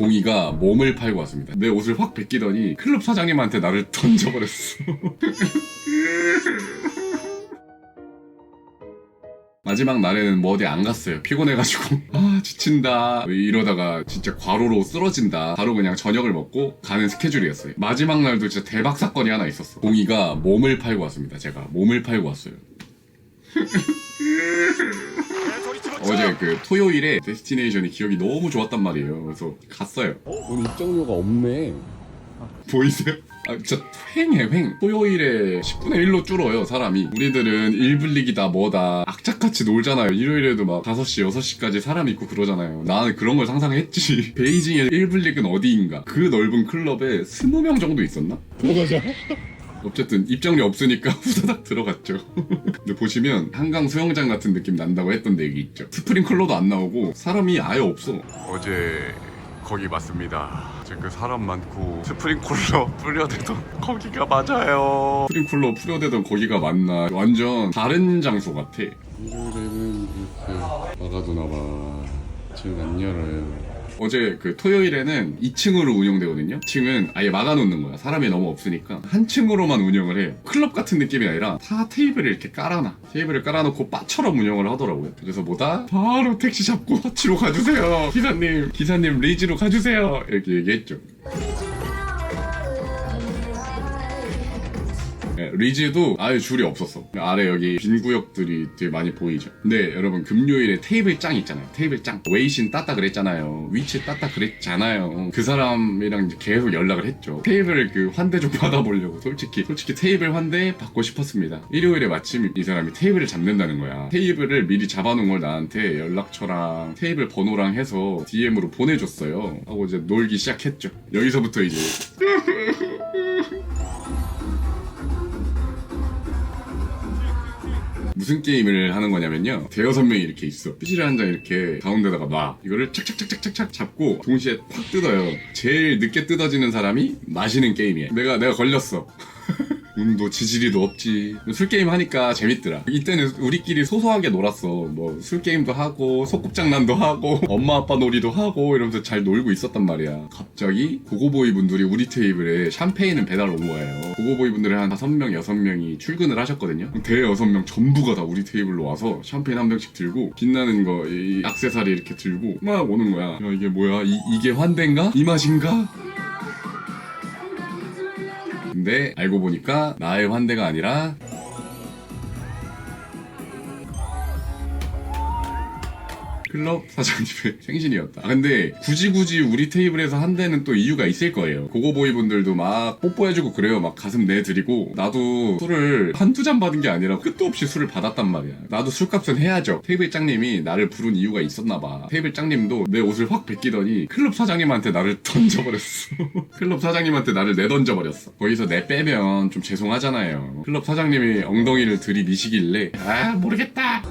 동이가 몸을 팔고 왔습니다. 내 옷을 확 베끼더니 클럽 사장님한테 나를 던져버렸어. 마지막 날에는 뭐 어디 안 갔어요. 피곤해가지고. 아, 지친다. 이러다가 진짜 과로로 쓰러진다. 바로 그냥 저녁을 먹고 가는 스케줄이었어요. 마지막 날도 진짜 대박 사건이 하나 있었어. 동이가 몸을 팔고 왔습니다. 제가 몸을 팔고 왔어요. 어제 그 토요일에 데스티네이션이 기억이 너무 좋았단 말이에요. 그래서 갔어요. 오늘 입장료가 없네. 보이세요? 아, 진짜 횡해, 횡. 토요일에 10분의 1로 줄어요, 사람이. 우리들은 일블릭이다, 뭐다. 악착같이 놀잖아요. 일요일에도 막 5시, 6시까지 사람 있고 그러잖아요. 나는 그런 걸 상상했지. 베이징의 일블릭은 어디인가? 그 넓은 클럽에 20명 정도 있었나? 들어가자. 어쨌든 입장료 없으니까 후다닥 들어갔죠. 근데 보시면 한강 수영장 같은 느낌 난다고 했던 얘기 있죠. 스프링클러도 안 나오고 사람이 아예 없어. 어제 거기 맞습니다. 지금 그 사람 많고 스프링쿨러 뿌려대던 거기가 맞아요. 스프링쿨러 뿌려대던 거기가 맞나? 완전 다른 장소 같아. 일요일에는 이렇게 막아두나 봐. 지금 안 열어요. 어제 그 토요일에는 2층으로 운영되거든요. 2층은 아예 막아놓는 거야. 사람이 너무 없으니까 한 층으로만 운영을 해요. 클럽 같은 느낌이 아니라 다 테이블을 이렇게 깔아놔. 테이블을 깔아놓고 바처럼 운영을 하더라고요. 그래서 뭐다 바로 택시 잡고 하치로 가주세요. 기사님, 기사님 리즈로 가주세요. 이렇게 얘기했죠. 네, 리즈도 아예 줄이 없었어. 아래 여기 빈 구역들이 되게 많이 보이죠. 근데 여러분 금요일에 테이블 짱 있잖아요. 테이블 짱. 웨이신 따따 그랬잖아요. 위치 따따 그랬잖아요. 그 사람이랑 이제 계속 연락을 했죠. 테이블 그 환대 좀 받아보려고. 솔직히 솔직히 테이블 환대 받고 싶었습니다. 일요일에 마침 이 사람이 테이블을 잡는다는 거야. 테이블을 미리 잡아놓은 걸 나한테 연락처랑 테이블 번호랑 해서 DM으로 보내줬어요. 하고 이제 놀기 시작했죠. 여기서부터 이제 무슨 게임을 하는 거냐면요. 대여섯 명이 이렇게 있어. 피시를 한 장 이렇게 가운데다가 놔. 이거를 착착착착착착 잡고 동시에 팍 뜯어요. 제일 늦게 뜯어지는 사람이 마시는 게임이에요. 내가 내가 걸렸어. 운도 지지리도 없지. 술 게임 하니까 재밌더라. 이때는 우리끼리 소소하게 놀았어. 뭐 술 게임도 하고 소꿉장난도 하고 엄마 아빠 놀이도 하고 이러면서 잘 놀고 있었단 말이야. 갑자기 고고보이 분들이 우리 테이블에 샴페인을 배달 온 거예요. 고고보이 분들이 한 다섯 명 여섯 명이 출근을 하셨거든요. 대 여섯 명 전부가 다 우리 테이블로 와서 샴페인 한 병씩 들고 빛나는 거, 이 액세서리 이렇게 들고 막 오는 거야. 야, 이게 뭐야? 이, 이게 환대인가? 이 맛인가? 근데 알고 보니까 나의 환대가 아니라 클럽 사장님의 생신이었다. 아, 근데 굳이 굳이 우리 테이블에서 한 대는 또 이유가 있을 거예요. 고고보이 분들도 막 뽀뽀해주고 그래요. 막 가슴 내드리고 나도 술을 한두 잔 받은 게 아니라 끝도 없이 술을 받았단 말이야. 나도 술값은 해야죠. 테이블 짱님이 나를 부른 이유가 있었나 봐. 테이블 짱님도 내 옷을 확 베끼더니 클럽 사장님한테 나를 던져버렸어. 클럽 사장님한테 나를 내던져버렸어. 거기서 내 빼면 좀 죄송하잖아요. 클럽 사장님이 엉덩이를 들이미시길래 아 모르겠다.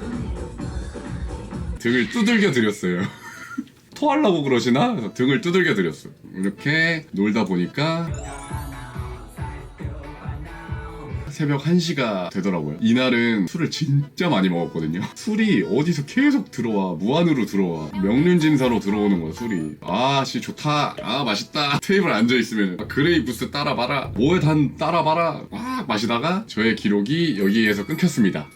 등을 두들겨 드렸어요. 토하려고 그러시나? 등을 두들겨 드렸어요. 이렇게 놀다 보니까 새벽 1시가 되더라고요. 이날은 술을 진짜 많이 먹었거든요. 술이 어디서 계속 들어와. 무한으로 들어와. 명륜진사로 들어오는 거야, 술이. 아, 씨, 좋다. 아, 맛있다. 테이블 앉아있으면 그레이 부스 따라봐라. 뭐에 단 따라봐라. 막 마시다가 저의 기록이 여기에서 끊겼습니다.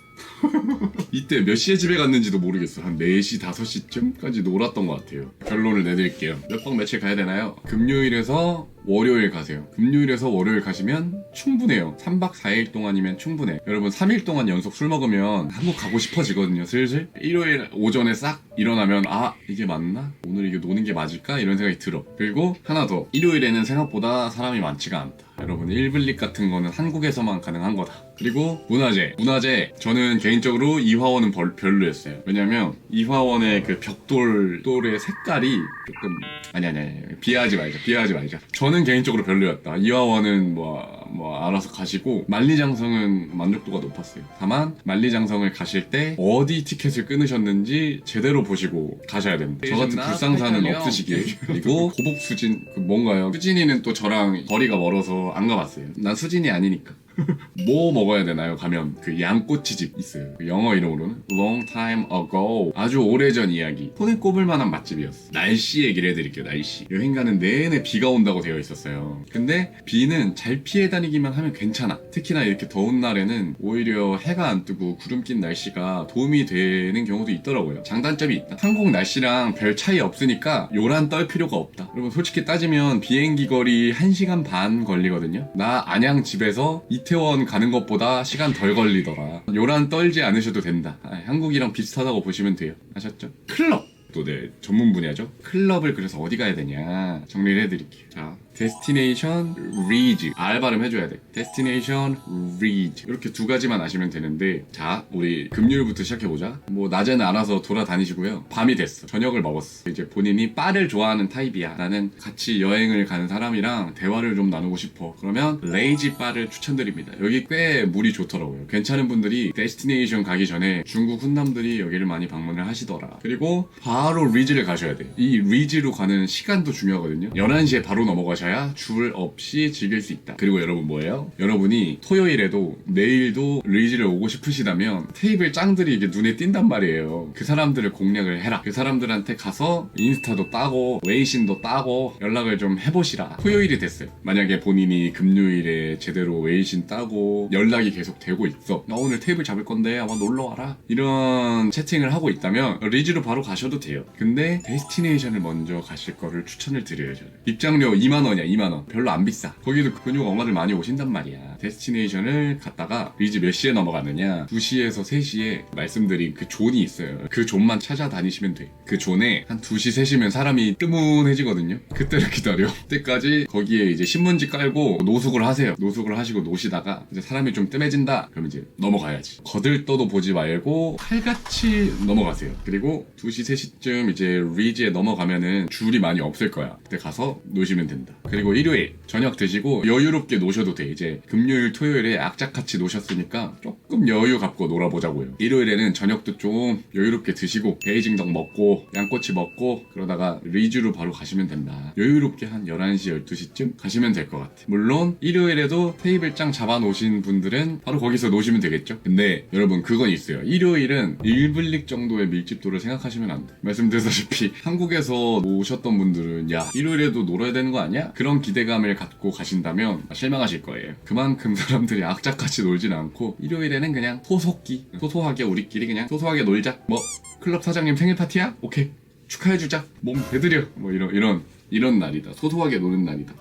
이때 몇 시에 집에 갔는지도 모르겠어. 한 4시, 5시쯤까지 놀았던 것 같아요. 결론을 내드릴게요. 몇 박 며칠 가야 되나요? 금요일에서 월요일 가세요. 금요일에서 월요일 가시면 충분해요. 3박 4일 동안이면 충분해. 여러분 3일 동안 연속 술 먹으면 한국 가고 싶어지거든요. 슬슬. 일요일 오전에 싹 일어나면 아 이게 맞나? 오늘 이게 노는 게 맞을까? 이런 생각이 들어. 그리고 하나 더. 일요일에는 생각보다 사람이 많지가 않다. 여러분 일블릭 같은 거는 한국에서만 가능한 거다. 그리고 문화재. 문화재 저는 개인적으로 이화원은 벌- 별로였어요. 왜냐면 이화원의 그 벽돌 돌의 색깔이 조금 아니 아니 아니 비하하지 말자. 비하하지 말자. 저는 개인적으로 별로였다. 이화원은 뭐, 뭐 알아서 가시고 만리장성은 만족도가 높았어요. 다만 만리장성을 가실 때 어디 티켓을 끊으셨는지 제대로 보시고 가셔야 됩니다. 저 같은 불상사는 없으시길. 그리고 고복 수진 그 뭔가요? 수진이는 또 저랑 거리가 멀어서 안 가봤어요. 난 수진이 아니니까. 뭐 먹어야 되나요? 가면 그 양꼬치집 있어요. 그 영어 이름으로는 Long Time Ago 아주 오래전 이야기. 손에 꼽을 만한 맛집이었어. 날씨 얘기를 해드릴게요. 날씨. 여행 가는 내내 비가 온다고 되어 있었어요. 근데 비는 잘 피해 다니기만 하면 괜찮아. 특히나 이렇게 더운 날에는 오히려 해가 안 뜨고 구름 낀 날씨가 도움이 되는 경우도 있더라고요. 장단점이 있다. 한국 날씨랑 별 차이 없으니까 요란 떨 필요가 없다. 여러분 솔직히 따지면 비행기 거리 1시간 반 걸리거든요. 나 안양 집에서 이 태원 가는 것보다 시간 덜 걸리더라. 요란 떨지 않으셔도 된다. 아, 한국이랑 비슷하다고 보시면 돼요. 아셨죠? 클럽! 또 내 전문 분야죠. 클럽을 그래서 어디 가야 되냐 정리를 해드릴게요. 자, 데스티네이션 리즈 알 발음 해줘야 돼. 데스티네이션 리즈 이렇게 두 가지만 아시면 되는데 자 우리 금요일부터 시작해 보자. 뭐 낮에는 알아서 돌아다니시고요. 밤이 됐어. 저녁을 먹었어. 이제 본인이 바를 좋아하는 타입이야. 나는 같이 여행을 가는 사람이랑 대화를 좀 나누고 싶어. 그러면 레이지 바를 추천드립니다. 여기 꽤 물이 좋더라고요. 괜찮은 분들이 데스티네이션 가기 전에 중국 훈남들이 여기를 많이 방문을 하시더라. 그리고 바로 리즈를 가셔야 돼요. 이 리즈로 가는 시간도 중요하거든요. 11시에 바로 넘어가셔야 줄 없이 즐길 수 있다. 그리고 여러분 뭐예요? 여러분이 토요일에도 내일도 리즈를 오고 싶으시다면 테이블 짱들이 이게 눈에 띈단 말이에요. 그 사람들을 공략을 해라. 그 사람들한테 가서 인스타도 따고 웨이신도 따고 연락을 좀 해보시라. 토요일이 됐어요. 만약에 본인이 금요일에 제대로 웨이신 따고 연락이 계속 되고 있어. 나 오늘 테이블 잡을 건데 아마 놀러 와라. 이런 채팅을 하고 있다면 리즈로 바로 가셔도 돼요. 근데 데스티네이션을 먼저 가실 거를 추천을 드려요. 저는. 입장료 2만 원 이야. 2만 원. 별로 안 비싸. 거기도 근육 엄마들 많이 오신단 말이야. 데스티네이션을 갔다가 리즈 몇 시에 넘어가느냐? 2시에서 3시에 말씀드린 그 존이 있어요. 그 존만 찾아다니시면 돼. 그 존에 한 2시, 3시면 사람이 뜨문해지거든요. 그때를 기다려. 그때까지 거기에 이제 신문지 깔고 노숙을 하세요. 노숙을 하시고 노시다가 이제 사람이 좀 뜸해진다? 그럼 이제 넘어가야지. 거들떠도 보지 말고 칼같이 넘어가세요. 그리고 2시, 3시쯤 이제 리즈에 넘어가면은 줄이 많이 없을 거야. 그때 가서 노시면 된다. 그리고 일요일 저녁 드시고 여유롭게 노셔도 돼. 이제 금요일, 토요일에 악착같이 노셨으니까 조금 여유 갖고 놀아보자고요. 일요일에는 저녁도 좀 여유롭게 드시고 베이징덕 먹고 양꼬치 먹고 그러다가 리즈로 바로 가시면 된다. 여유롭게 한 11시, 12시쯤 가시면 될 것 같아. 물론 일요일에도 테이블장 잡아놓으신 분들은 바로 거기서 노시면 되겠죠. 근데 여러분 그건 있어요. 일요일은 1블릭 정도의 밀집도를 생각하시면 안 돼. 말씀드렸다시피 한국에서 오셨던 분들은 야 일요일에도 놀아야 되는 거 아니야? 그런 기대감을 갖고 가신다면 실망하실 거예요. 그만큼 사람들이 악착같이 놀진 않고 일요일에는 그냥 소속기 소소하게 우리끼리 그냥 소소하게 놀자. 뭐 클럽 사장님 생일 파티야? 오케이 축하해주자. 몸 대드려. 뭐 이런 이런 이런 날이다. 소소하게 노는 날이다.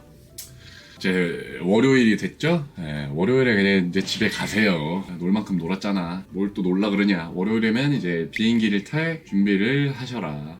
이제 월요일이 됐죠? 예, 월요일에 그냥 이제 집에 가세요. 놀 만큼 놀았잖아. 뭘 또 놀라 그러냐? 월요일이면 이제 비행기를 탈 준비를 하셔라.